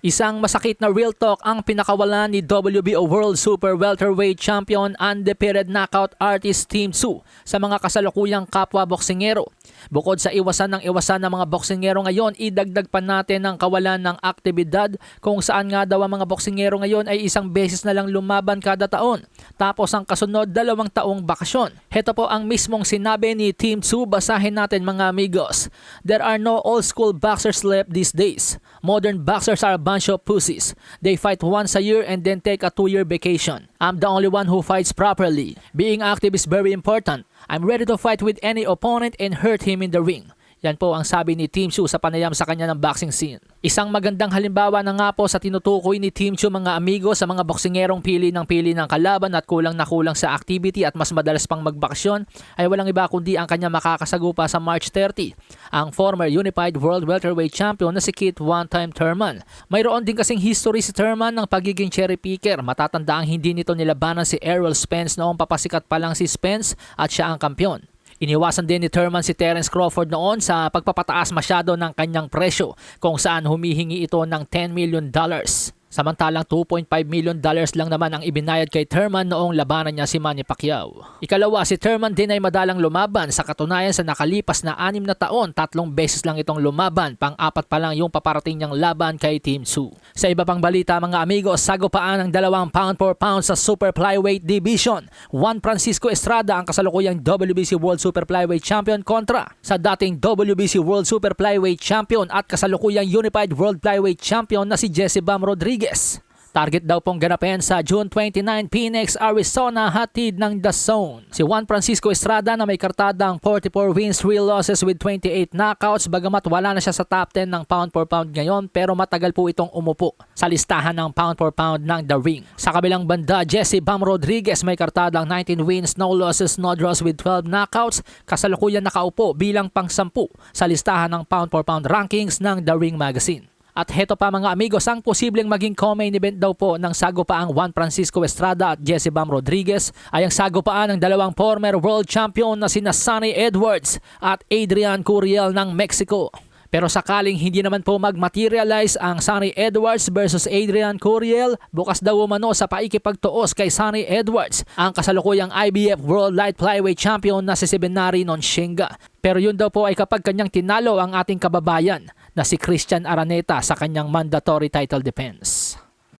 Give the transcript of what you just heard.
Isang masakit na real talk ang pinakawalan ni WBO World Super Welterweight Champion undefeated knockout artist Team Su sa mga kasalukuyang kapwa boksingero. Bukod sa iwasan ng iwasan ng mga boksingero ngayon, idagdag pa natin ang kawalan ng aktibidad kung saan nga daw ang mga boksingero ngayon ay isang beses na lang lumaban kada taon. Tapos ang kasunod dalawang taong bakasyon. Heto po ang mismong sinabi ni Team Su, basahin natin mga amigos. There are no old school boxers left these days. Modern boxers are bunch of pussies. They fight once a year and then take a two-year vacation. I'm the only one who fights properly. Being active is very important. I'm ready to fight with any opponent and hurt him in the ring. Yan po ang sabi ni Team Chu sa panayam sa kanya ng boxing scene. Isang magandang halimbawa na nga po sa tinutukoy ni Team Chu mga amigo sa mga boksingerong pili ng pili ng kalaban at kulang na kulang sa activity at mas madalas pang magbakasyon ay walang iba kundi ang kanya makakasagupa sa March 30. Ang former Unified World Welterweight Champion na si Kit One-Time Thurman. Mayroon din kasing history si Thurman ng pagiging cherry picker. Matatanda ang hindi nito nilabanan si Errol Spence noong papasikat pa lang si Spence at siya ang kampyon. Iniwasan din ni Thurman si Terence Crawford noon sa pagpapataas masyado ng kanyang presyo kung saan humihingi ito ng 10 million dollars. Samantalang 2.5 million dollars lang naman ang ibinayad kay Thurman noong labanan niya si Manny Pacquiao. Ikalawa, si Thurman din ay madalang lumaban sa katunayan sa nakalipas na anim na taon, tatlong beses lang itong lumaban, pang-apat pa lang yung paparating niyang laban kay Team Su. Sa iba pang balita mga amigo, sagupaan ng dalawang pound for pound sa Super Flyweight Division. Juan Francisco Estrada ang kasalukuyang WBC World Super Flyweight Champion kontra sa dating WBC World Super Flyweight Champion at kasalukuyang Unified World Flyweight Champion na si Jesse Bam Rodriguez. Target daw pong ganapin sa June 29, Phoenix, Arizona, hatid ng The Zone. Si Juan Francisco Estrada na may kartadang 44 wins, 3 losses with 28 knockouts bagamat wala na siya sa top 10 ng pound for pound ngayon pero matagal po itong umupo sa listahan ng pound for pound ng The Ring. Sa kabilang banda, Jesse Bam Rodriguez may kartadang 19 wins, no losses, no draws with 12 knockouts. Kasalukuyan nakaupo bilang pang-sampu sa listahan ng pound for pound rankings ng The Ring Magazine. At heto pa mga amigos, ang posibleng maging co-main event daw po ng sagupaang Juan Francisco Estrada at Jesse Bam Rodriguez ay ang sagupaan ng dalawang former world champion na sina Sonny Edwards at Adrian Curiel ng Mexico. Pero sakaling hindi naman po mag-materialize ang Sonny Edwards versus Adrian Curiel, bukas daw umano sa paikipagtuos kay Sonny Edwards, ang kasalukuyang IBF World Light Flyweight Champion na si Sebenari Nonshinga. Pero yun daw po ay kapag kanyang tinalo ang ating kababayan na si Christian Araneta sa kanyang mandatory title defense.